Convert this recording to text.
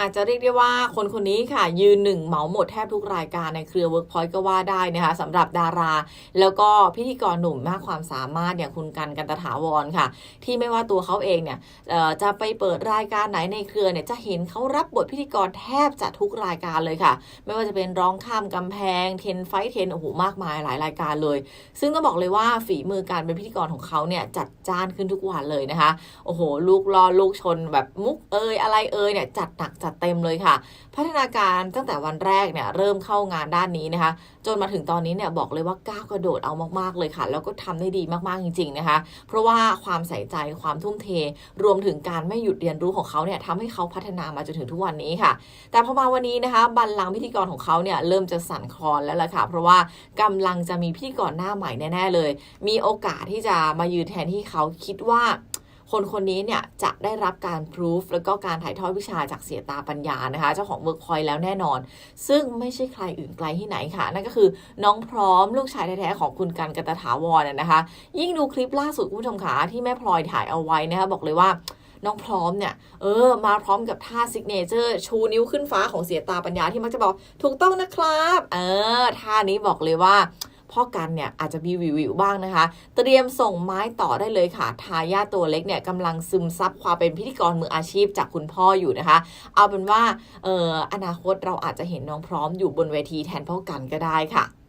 อาจจะเรียกได้ว่าคนคนนี้ค่ะ ยืนหนึ่งเหมาหมดแทบทุกรายการในเครือ Workpoint ก็ว่าได้นะคะสำหรับดารา แล้วก็พิธีกรหนุ่มมากความสามารถอย่างคุณกันกันตถาวรค่ะ ที่ไม่ว่าตัวเขาเองเนี่ยจะไปเปิดรายการไหนในเครือเนี่ยจะเห็นเขารับบทพิธีกรแทบจะทุกรายการเลยค่ะ ไม่ว่าจะเป็นร้องข้ามกำแพงเทนไฟเทนโอ้โหมากมายหลายรายการเลย ซึ่งต้องบอกเลยว่าฝีมือการเป็นพิธีกรของเขาเนี่ยจัดจ้านขึ้นทุกวันเลยนะคะโอ้โหลูกล่อลูกชนแบบมุกเอยอะไรเอยเนี่ยจัดหนักจัดเต็มเลยค่ะ พัฒนาการตั้งแต่วันแรกเนี่ยเริ่มเข้างานด้านนี้นะคะ จนมาถึงตอนนี้เนี่ยบอกเลยว่าก้าวกระโดดเอามากๆเลยค่ะ แล้วก็ทำได้ดีมากๆจริง ๆนะคะ เพราะว่าความใส่ใจความทุ่มเท รวมถึงการไม่หยุดเรียนรู้ของเขาเนี่ยทำให้เขาพัฒนามาจนถึงทุกวันนี้ค่ะ แต่พอมาวันนี้นะคะบัลลังก์พิธีกรของเขาเนี่ยเริ่มจะสั่นคลอนแล้วล่ะค่ะ เพราะว่ากำลังจะมีพิธีกรหน้าใหม่แน่ๆเลย มีโอกาสที่จะมายืนแทนที่เขาคิดว่า คนคนนี้เนี่ยจะได้รับการพิสูจแล้วก็การถ่ายทอดวิชาจากเสียตาปัญญานะคะ เจ้าของเวิร์กพอยต์แล้วแน่นอน ซึ่งไม่ใช่ใครอื่นไกลที่ไหนค่ะ นั่นก็คือน้องพร้อมลูกชายแท้ๆของคุณกันกันตถาวรนนะคะ ยิ่งดูคลิปล่าสุดคุณผู้ชมขาที่แม่พลอยถ่ายเอาไว้นะคะบอกเลยว่าน้องพร้อมเนี่ย เออ มาพร้อมกับท่าซิกเนเจอร์ ชูนิ้วขึ้นฟ้าของเสียตาปัญญาที่มักจะบอก ถูกต้องนะครับ เออ ท่านี้บอกเลยว่า พ่อกันเนี่ยอาจจะมีวิววิวบ้างนะคะ เตรียมส่งไม้ต่อได้เลยค่ะ ทายาตัวเล็กเนี่ยกำลังซึมซับความเป็นพิธีกรมืออาชีพจากคุณพ่ออยู่นะคะ เอาเป็นว่าเอออนาคตเราอาจจะเห็นน้องพร้อมอยู่บนเวทีแทนพ่อกันก็ได้ค่ะ